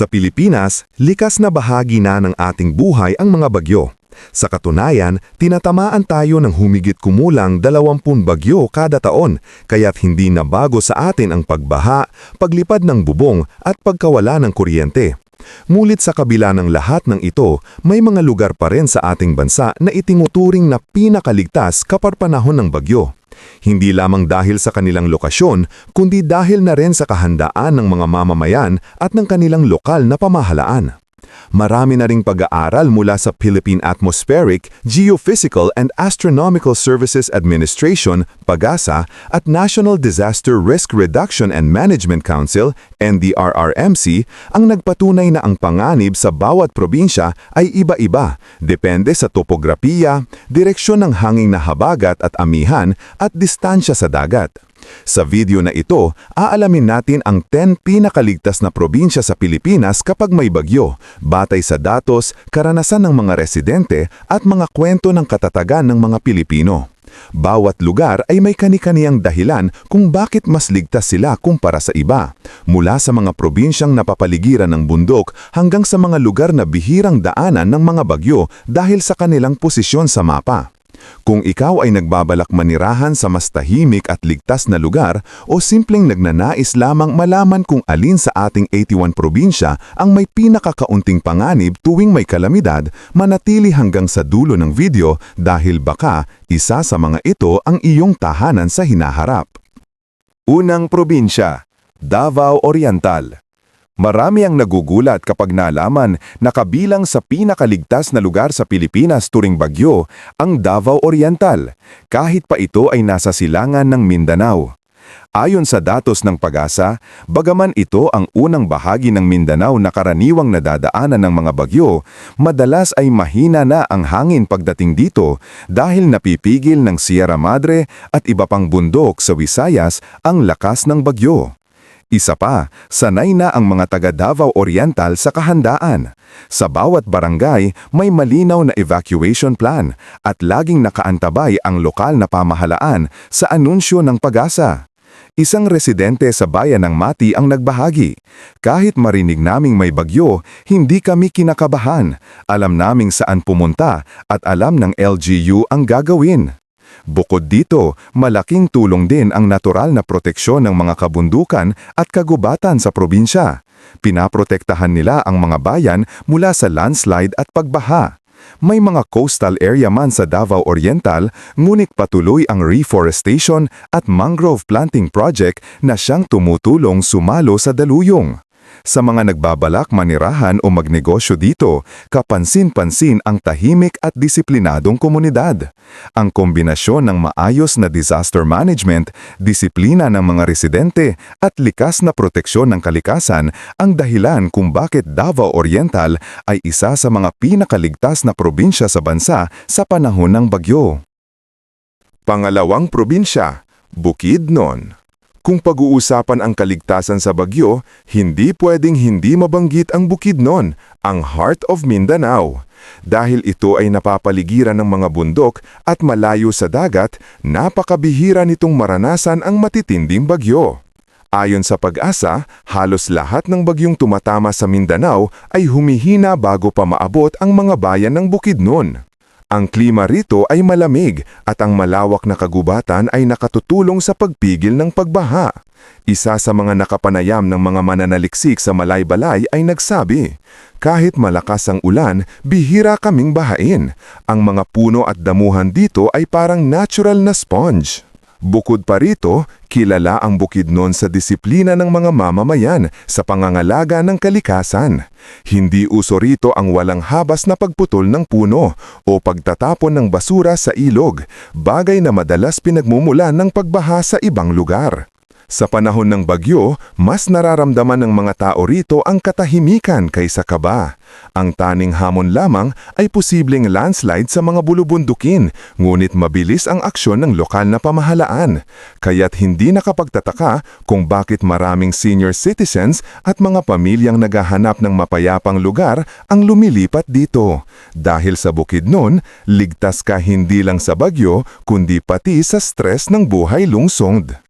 Sa Pilipinas, likas na bahagi na ng ating buhay ang mga bagyo. Sa katunayan, tinatamaan tayo ng humigit kumulang 20 bagyo kada taon, kaya't hindi na bago sa atin ang pagbaha, paglipad ng bubong at pagkawala ng kuryente. Ngunit sa kabila ng lahat ng ito, may mga lugar pa rin sa ating bansa na itinuturing na pinakaligtas kapag panahon ng bagyo. Hindi lamang dahil sa kanilang lokasyon, kundi dahil na rin sa kahandaan ng mga mamamayan at ng kanilang lokal na pamahalaan. Marami na ring pag-aaral mula sa Philippine Atmospheric, Geophysical and Astronomical Services Administration, PAGASA, at National Disaster Risk Reduction and Management Council, NDRRMC, ang nagpatunay na ang panganib sa bawat probinsya ay iba-iba, depende sa topografiya, direksyon ng hanging na habagat at amihan, at distansya sa dagat. Sa video na ito, aalamin natin ang 10 pinakaligtas na probinsya sa Pilipinas kapag may bagyo, batay sa datos, karanasan ng mga residente at mga kwento ng katatagan ng mga Pilipino. Bawat lugar ay may kani-kaniyang dahilan kung bakit mas ligtas sila kumpara sa iba. Mula sa mga probinsyang napapaligiran ng bundok hanggang sa mga lugar na bihirang daanan ng mga bagyo dahil sa kanilang posisyon sa mapa. Kung ikaw ay nagbabalak manirahan sa mas tahimik at ligtas na lugar o simpleng nagnanais lamang malaman kung alin sa ating 81 probinsya ang may pinakakaunting panganib tuwing may kalamidad, manatili hanggang sa dulo ng video dahil baka isa sa mga ito ang iyong tahanan sa hinaharap. Unang probinsya, Davao Oriental. Marami ang nagugulat kapag nalaman na kabilang sa pinakaligtas na lugar sa Pilipinas turing bagyo ang Davao Oriental, kahit pa ito ay nasa silangan ng Mindanao. Ayon sa datos ng pag-asa, bagaman ito ang unang bahagi ng Mindanao na karaniwang nadadaanan ng mga bagyo, madalas ay mahina na ang hangin pagdating dito dahil napipigil ng Sierra Madre at iba pang bundok sa Visayas ang lakas ng bagyo. Isa pa, sanay na ang mga taga Davao Oriental sa kahandaan. Sa bawat barangay, may malinaw na evacuation plan at laging nakaantabay ang lokal na pamahalaan sa anunsyo ng pag-asa. Isang residente sa bayan ng Mati ang nagbahagi. Kahit marinig naming may bagyo, hindi kami kinakabahan. Alam naming saan pumunta at alam ng LGU ang gagawin. Bukod dito, malaking tulong din ang natural na proteksyon ng mga kabundukan at kagubatan sa probinsya. Pinaprotektahan nila ang mga bayan mula sa landslide at pagbaha. May mga coastal area man sa Davao Oriental, ngunit patuloy ang reforestation at mangrove planting project na siyang tumutulong sumalo sa daluyong. Sa mga nagbabalak manirahan o magnegosyo dito, kapansin-pansin ang tahimik at disiplinadong komunidad. Ang kombinasyon ng maayos na disaster management, disiplina ng mga residente at likas na proteksyon ng kalikasan ang dahilan kung bakit Davao Oriental ay isa sa mga pinakaligtas na probinsya sa bansa sa panahon ng bagyo. Pangalawang probinsya, Bukidnon. Kung pag-uusapan ang kaligtasan sa bagyo, hindi pwedeng hindi mabanggit ang Bukidnon, ang Heart of Mindanao. Dahil ito ay napapaligiran ng mga bundok at malayo sa dagat, napakabihira nitong maranasan ang matitinding bagyo. Ayon sa pag-asa, halos lahat ng bagyong tumatama sa Mindanao ay humihina bago pa maabot ang mga bayan ng Bukidnon. Ang klima rito ay malamig at ang malawak na kagubatan ay nakatutulong sa pagpigil ng pagbaha. Isa sa mga nakapanayam ng mga mananaliksik sa Malaybalay ay nagsabi, Kahit malakas ang ulan, bihira kaming bahain. Ang mga puno at damuhan dito ay parang natural na sponge. Bukod pa rito, kilala ang Bukidnon sa disiplina ng mga mamamayan sa pangangalaga ng kalikasan. Hindi uso rito ang walang habas na pagputol ng puno o pagtatapon ng basura sa ilog, bagay na madalas pinagmumula ng pagbaha sa ibang lugar. Sa panahon ng bagyo, mas nararamdaman ng mga tao rito ang katahimikan kaysa kaba. Ang taning hamon lamang ay posibleng landslide sa mga bulubundukin, ngunit mabilis ang aksyon ng lokal na pamahalaan. Kaya't hindi nakapagtataka kung bakit maraming senior citizens at mga pamilyang naghahanap ng mapayapang lugar ang lumilipat dito. Dahil sa bukid nun, ligtas ka hindi lang sa bagyo, kundi pati sa stress ng buhay lungsod.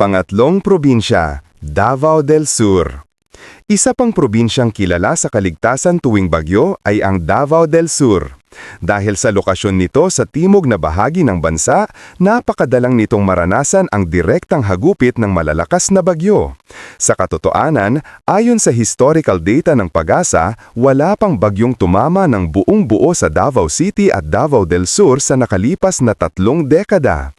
Pangatlong probinsya, Davao del Sur. Isa pang probinsyang kilala sa kaligtasan tuwing bagyo ay ang Davao del Sur. Dahil sa lokasyon nito sa timog na bahagi ng bansa, napakadalang nitong maranasan ang direktang hagupit ng malalakas na bagyo. Sa katotoanan, ayon sa historical data ng pag-asa, wala pang bagyong tumama ng buong buo sa Davao City at Davao del Sur sa nakalipas na tatlong dekada.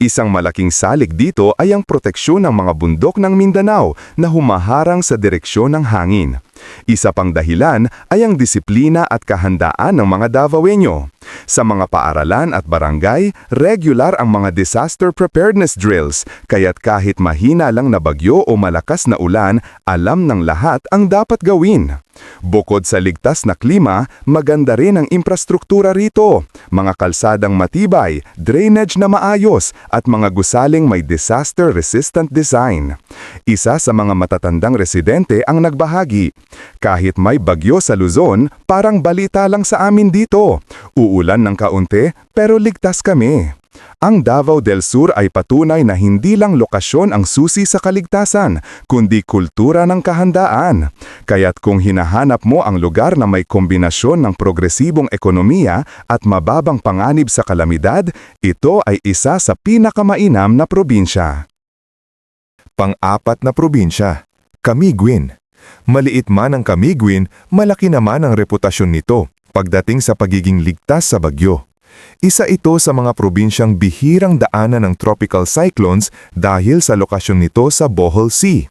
Isang malaking salik dito ay ang proteksyon ng mga bundok ng Mindanao na humaharang sa direksyon ng hangin. Isa pang dahilan ay ang disiplina at kahandaan ng mga Davaoenyo. Sa mga paaralan at barangay, regular ang mga disaster preparedness drills, kaya't kahit mahina lang na bagyo o malakas na ulan, alam ng lahat ang dapat gawin. Bukod sa ligtas na klima, maganda rin ang infrastruktura rito. Mga kalsadang matibay, drainage na maayos, at mga gusaling may disaster-resistant design. Isa sa mga matatandang residente ang nagbahagi. Kahit may bagyo sa Luzon, parang balita lang sa amin dito. Uulan ng kaunti, pero ligtas kami. Ang Davao del Sur ay patunay na hindi lang lokasyon ang susi sa kaligtasan, kundi kultura ng kahandaan. Kaya't kung hinahanap mo ang lugar na may kombinasyon ng progresibong ekonomiya at mababang panganib sa kalamidad, ito ay isa sa pinakamainam na probinsya. Pang-apat na probinsya, Camiguin. Maliit man ang Camiguin, malaki naman ang reputasyon nito pagdating sa pagiging ligtas sa bagyo. Isa ito sa mga probinsyang bihirang daanan ng tropical cyclones dahil sa lokasyon nito sa Bohol Sea.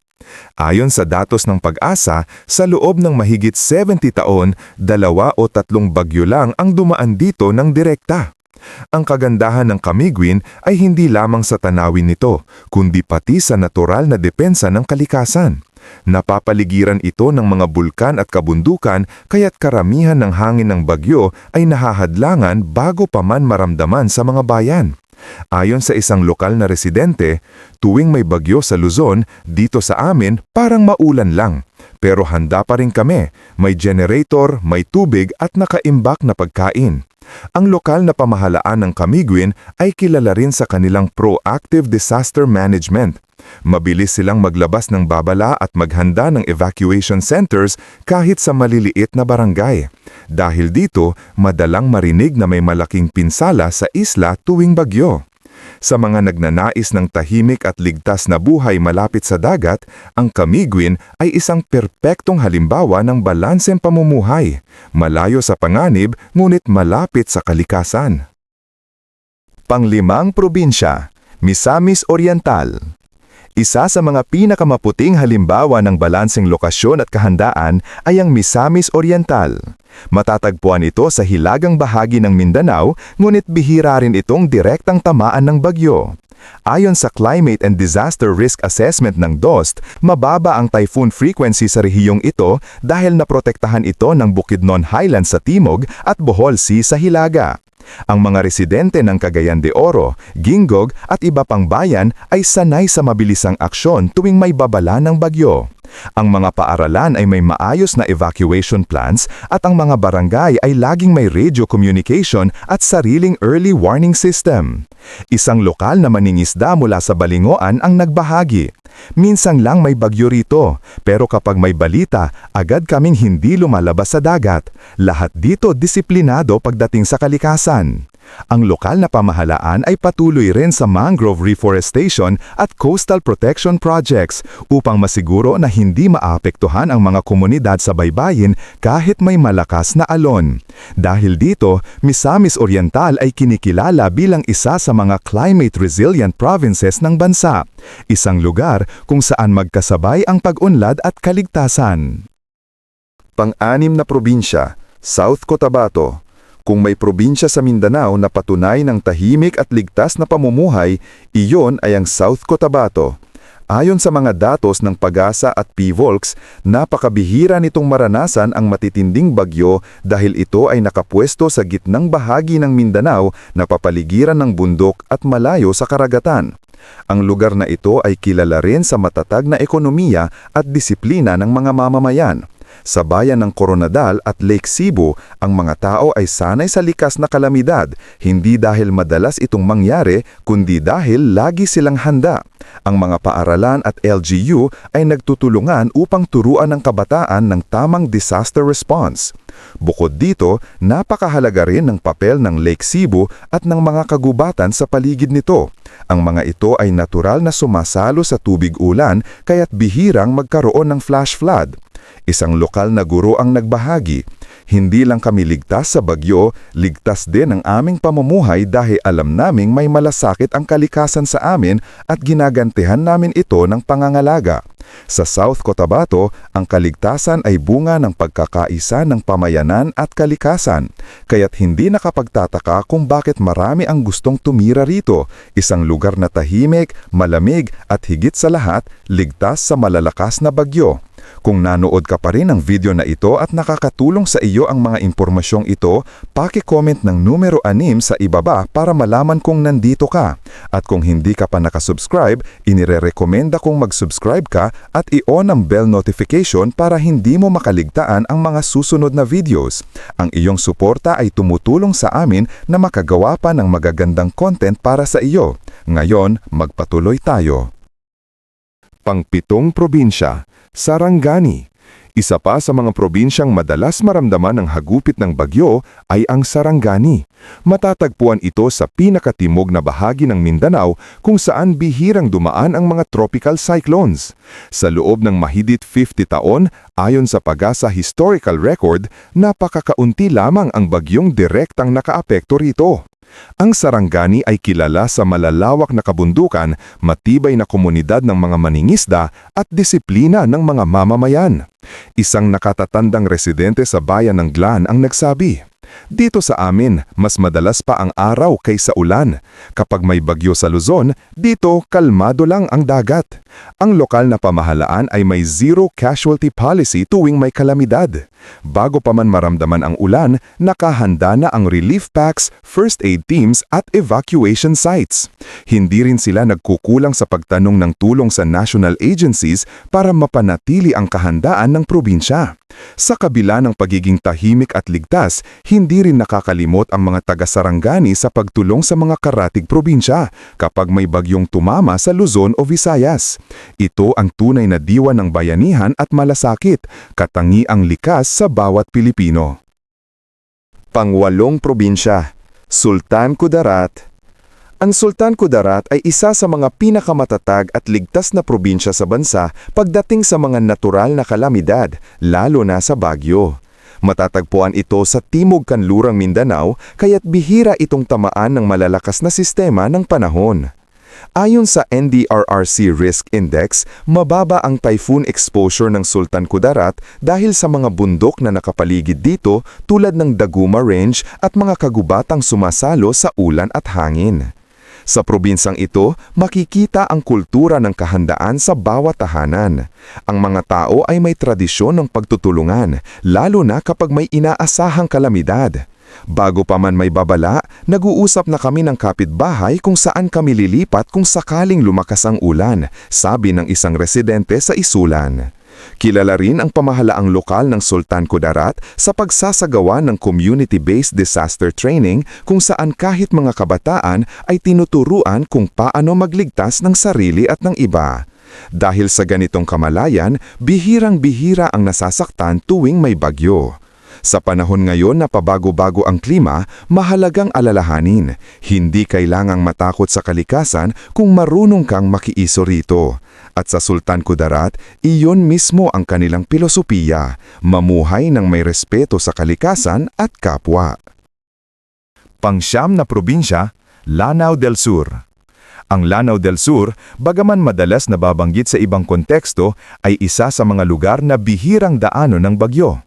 Ayon sa datos ng pag-asa, sa loob ng mahigit 70 taon, dalawa o tatlong bagyo lang ang dumaan dito ng direkta. Ang kagandahan ng Camiguin ay hindi lamang sa tanawin nito, kundi pati sa natural na depensa ng kalikasan. Napapaligiran ito ng mga bulkan at kabundukan kaya't karamihan ng hangin ng bagyo ay nahahadlangan bago pa man maramdaman sa mga bayan. Ayon sa isang lokal na residente, tuwing may bagyo sa Luzon, dito sa amin parang maulan lang. Pero handa pa rin kami, may generator, may tubig at nakaimbak na pagkain. Ang lokal na pamahalaan ng Camiguin ay kilala rin sa kanilang proactive disaster management. Mabilis silang maglabas ng babala at maghanda ng evacuation centers kahit sa maliliit na barangay. Dahil dito, madalang marinig na may malaking pinsala sa isla tuwing bagyo. Sa mga nagnanais ng tahimik at ligtas na buhay malapit sa dagat, ang Camiguin ay isang perpektong halimbawa ng balanseng pamumuhay, malayo sa panganib ngunit malapit sa kalikasan. Panglimang probinsya, Misamis Oriental. Isa sa mga pinakamaputing halimbawa ng balanseng lokasyon at kahandaan ay ang Misamis Oriental. Matatagpuan ito sa hilagang bahagi ng Mindanao, ngunit bihira rin itong direktang tamaan ng bagyo. Ayon sa Climate and Disaster Risk Assessment ng DOST, mababa ang typhoon frequency sa rehiyong ito dahil naprotektahan ito ng Bukidnon Highlands sa timog at Bohol Sea sa hilaga. Ang mga residente ng Cagayan de Oro, Gingog at iba pang bayan ay sanay sa mabilisang aksyon tuwing may babala ng bagyo. Ang mga paaralan ay may maayos na evacuation plans at ang mga barangay ay laging may radio communication at sariling early warning system. Isang lokal na maningisda mula sa Balingoan ang nagbahagi. Minsan lang may bagyo rito, pero kapag may balita, agad kaming hindi lumalabas sa dagat. Lahat dito disiplinado pagdating sa kalikasan. Ang lokal na pamahalaan ay patuloy rin sa mangrove reforestation at coastal protection projects upang masiguro na hindi maapektuhan ang mga komunidad sa baybayin kahit may malakas na alon. Dahil dito, Misamis Oriental ay kinikilala bilang isa sa mga climate resilient provinces ng bansa, isang lugar kung saan magkasabay ang pag-unlad at kaligtasan. Pang-anim na probinsya, South Cotabato, Kung may probinsya sa Mindanao na patunay ng tahimik at ligtas na pamumuhay, iyon ay ang South Cotabato. Ayon sa mga datos ng Pagasa at PVOLX, napakabihira nitong maranasan ang matitinding bagyo dahil ito ay nakapwesto sa gitnang bahagi ng Mindanao na papaligiran ng bundok at malayo sa karagatan. Ang lugar na ito ay kilala rin sa matatag na ekonomiya at disiplina ng mga mamamayan. Sa bayan ng Coronadal at Lake Cebu, ang mga tao ay sanay sa likas na kalamidad, hindi dahil madalas itong mangyari, kundi dahil lagi silang handa. Ang mga paaralan at LGU ay nagtutulungan upang turuan ng kabataan ng tamang disaster response. Bukod dito, napakahalaga rin ng papel ng Lake Cebu at ng mga kagubatan sa paligid nito. Ang mga ito ay natural na sumasalo sa tubig ulan kaya't bihirang magkaroon ng flash flood. Isang lokal na guro ang nagbahagi. Hindi lang kami ligtas sa bagyo, ligtas din ang aming pamumuhay dahil alam naming may malasakit ang kalikasan sa amin at ginagantihan namin ito ng pangangalaga. Sa South Cotabato, ang kaligtasan ay bunga ng pagkakaisa ng pamayanan at kalikasan, kaya't hindi nakapagtataka kung bakit marami ang gustong tumira rito, isang lugar na tahimik, malamig at higit sa lahat, ligtas sa malalakas na bagyo. Kung nanood ka pa rin ng video na ito at nakakatulong sa iyo ang mga impormasyong ito, paki-comment ng numero 6 sa ibaba para malaman kung nandito ka. At kung hindi ka pa nakasubscribe, inire-recommenda kong mag-subscribe ka at i-on ang bell notification para hindi mo makaligtaan ang mga susunod na videos. Ang iyong suporta ay tumutulong sa amin na makagawa pa ng magagandang content para sa iyo. Ngayon, magpatuloy tayo. Pangpitong probinsya, Sarangani. Isa pa sa mga probinsyang madalas maramdaman ng hagupit ng bagyo ay ang Sarangani. Matatagpuan ito sa pinakatimog na bahagi ng Mindanao kung saan bihirang dumaan ang mga tropical cyclones. Sa loob ng mahigit 50 taon, ayon sa Pagasa Historical Record, napakakaunti lamang ang bagyong direktang nakaapekto rito. Ang Sarangani ay kilala sa malalawak na kabundukan, matibay na komunidad ng mga maningisda at disiplina ng mga mamamayan. Isang nakatatandang residente sa bayan ng Glan ang nagsabi, Dito sa amin, mas madalas pa ang araw kaysa ulan. Kapag may bagyo sa Luzon, dito kalmado lang ang dagat. Ang lokal na pamahalaan ay may zero casualty policy tuwing may kalamidad. Bago pa man maramdaman ang ulan, nakahanda na ang relief packs, first aid teams at evacuation sites. Hindi rin sila nagkukulang sa pagtanong ng tulong sa national agencies para mapanatili ang kahandaan ng probinsya. Sa kabila ng pagiging tahimik at ligtas, hindi rin nakakalimot ang mga taga-Sarangani sa pagtulong sa mga karatig probinsya kapag may bagyong tumama sa Luzon o Visayas. Ito ang tunay na diwa ng bayanihan at malasakit, katangi ang likas sa bawat Pilipino. Pangwalong probinsya, Sultan Kudarat, ang Sultan Kudarat ay isa sa mga pinakamatatag at ligtas na probinsya sa bansa pagdating sa mga natural na kalamidad, lalo na sa Bagyo. Matatagpuan ito sa Timog Kanlurang Mindanao kaya't bihira itong tamaan ng malalakas na sistema ng panahon. Ayon sa NDRRC Risk Index, mababa ang typhoon exposure ng Sultan Kudarat dahil sa mga bundok na nakapaligid dito tulad ng Daguma Range at mga kagubatang sumasalo sa ulan at hangin. Sa probinsang ito, makikita ang kultura ng kahandaan sa bawat tahanan. Ang mga tao ay may tradisyon ng pagtutulungan, lalo na kapag may inaasahang kalamidad. Bago pa man may babala, nag-uusap na kami ng kapitbahay kung saan kami lilipat kung sakaling lumakas ang ulan, sabi ng isang residente sa Isulan. Kilala rin ang pamahalaang lokal ng Sultan Kudarat sa pagsasagawa ng community-based disaster training kung saan kahit mga kabataan ay tinuturuan kung paano magligtas ng sarili at ng iba. Dahil sa ganitong kamalayan, bihirang-bihira ang nasasaktan tuwing may bagyo. Sa panahon ngayon na pabago-bago ang klima, mahalagang alalahanin. Hindi kailangang matakot sa kalikasan kung marunong kang makiiso rito. At sa Sultan Kudarat, iyon mismo ang kanilang pilosopiya, mamuhay ng may respeto sa kalikasan at kapwa. Pangsyam na probinsya, Lanao del Sur. Ang Lanao del Sur, bagaman madalas nababanggit sa ibang konteksto, ay isa sa mga lugar na bihirang daano ng bagyo.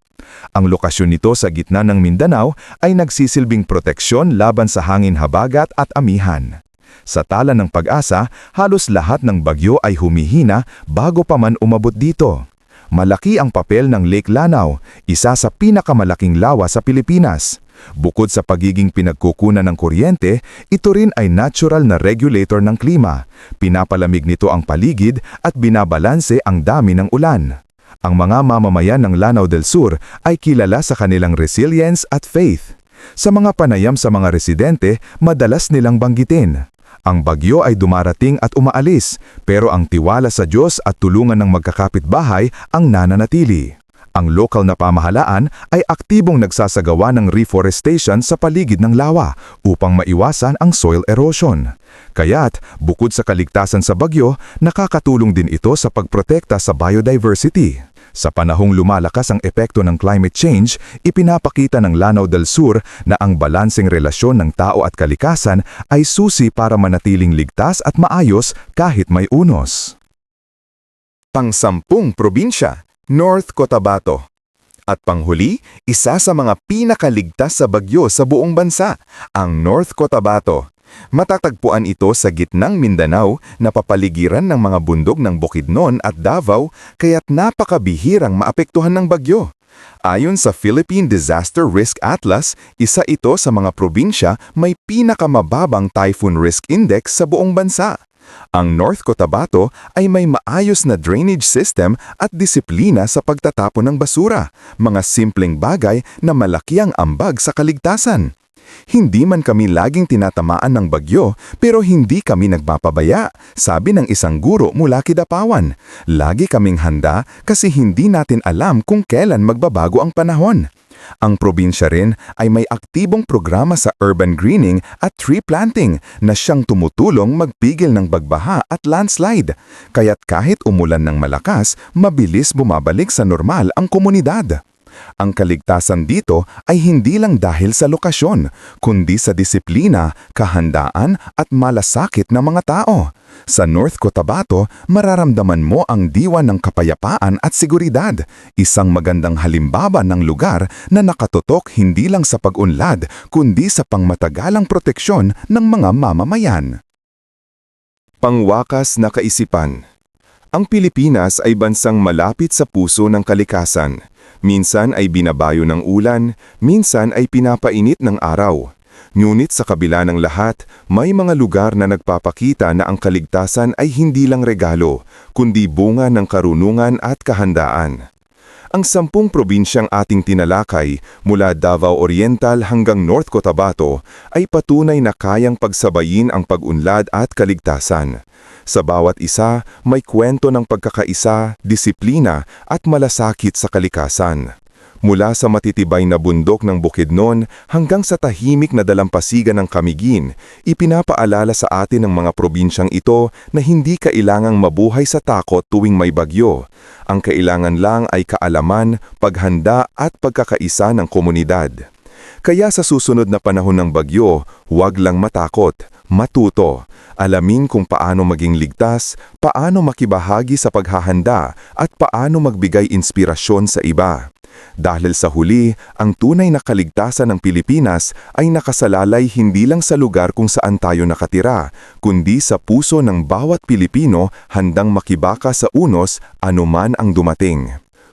Ang lokasyon nito sa gitna ng Mindanao ay nagsisilbing proteksyon laban sa hangin habagat at amihan. Sa tala ng pag-asa, halos lahat ng bagyo ay humihina bago pa man umabot dito. Malaki ang papel ng Lake Lanao, isa sa pinakamalaking lawa sa Pilipinas. Bukod sa pagiging pinagkukunan ng kuryente, ito rin ay natural na regulator ng klima. Pinapalamig nito ang paligid at binabalanse ang dami ng ulan. Ang mga mamamayan ng Lanao del Sur ay kilala sa kanilang resilience at faith. Sa mga panayam sa mga residente, madalas nilang banggitin. Ang bagyo ay dumarating at umaalis, pero ang tiwala sa Diyos at tulungan ng magkakapitbahay ang nananatili. Ang lokal na pamahalaan ay aktibong nagsasagawa ng reforestation sa paligid ng lawa upang maiwasan ang soil erosion. Kaya't, bukod sa kaligtasan sa bagyo, nakakatulong din ito sa pagprotekta sa biodiversity. Sa panahong lumalakas ang epekto ng climate change, ipinapakita ng Lanao del Sur na ang balanseng relasyon ng tao at kalikasan ay susi para manatiling ligtas at maayos kahit may unos. Pang-sampung probinsya, North Cotabato. At panghuli, isa sa mga pinakaligtas sa bagyo sa buong bansa, ang North Cotabato. Matatagpuan ito sa gitnang Mindanao na papaligiran ng mga bundok ng Bukidnon at Davao kaya't napakabihirang maapektuhan ng bagyo. Ayon sa Philippine Disaster Risk Atlas, isa ito sa mga probinsya may pinakamababang typhoon risk index sa buong bansa. Ang North Cotabato ay may maayos na drainage system at disiplina sa pagtatapon ng basura, mga simpleng bagay na malaki ang ambag sa kaligtasan. Hindi man kami laging tinatamaan ng bagyo pero hindi kami nagpapabaya, sabi ng isang guro mula Kidapawan. Lagi kaming handa kasi hindi natin alam kung kailan magbabago ang panahon. Ang probinsya rin ay may aktibong programa sa urban greening at tree planting na siyang tumutulong magpigil ng bagbaha at landslide. Kaya't kahit umulan ng malakas, mabilis bumabalik sa normal ang komunidad. Ang kaligtasan dito ay hindi lang dahil sa lokasyon, kundi sa disiplina, kahandaan at malasakit ng mga tao. Sa North Cotabato, mararamdaman mo ang diwa ng kapayapaan at seguridad, isang magandang halimbawa ng lugar na nakatutok hindi lang sa pag-unlad, kundi sa pangmatagalang proteksyon ng mga mamamayan. Pangwakas na kaisipan Ang Pilipinas ay bansang malapit sa puso ng kalikasan. Minsan ay binabayo ng ulan, minsan ay pinapainit ng araw. Ngunit sa kabila ng lahat, may mga lugar na nagpapakita na ang kaligtasan ay hindi lang regalo, kundi bunga ng karunungan at kahandaan. Ang sampung probinsyang ating tinalakay mula Davao Oriental hanggang North Cotabato ay patunay na kayang pagsabayin ang pag-unlad at kaligtasan. Sa bawat isa, may kwento ng pagkakaisa, disiplina at malasakit sa kalikasan. Mula sa matitibay na bundok ng Bukidnon hanggang sa tahimik na dalampasigan ng Kamigin, ipinapaalala sa atin ng mga probinsyang ito na hindi kailangang mabuhay sa takot tuwing may bagyo. Ang kailangan lang ay kaalaman, paghanda at pagkakaisa ng komunidad. Kaya sa susunod na panahon ng bagyo, huwag lang matakot, matuto. Alamin kung paano maging ligtas, paano makibahagi sa paghahanda, at paano magbigay inspirasyon sa iba. Dahil sa huli, ang tunay na kaligtasan ng Pilipinas ay nakasalalay hindi lang sa lugar kung saan tayo nakatira, kundi sa puso ng bawat Pilipino handang makibaka sa unos anuman ang dumating.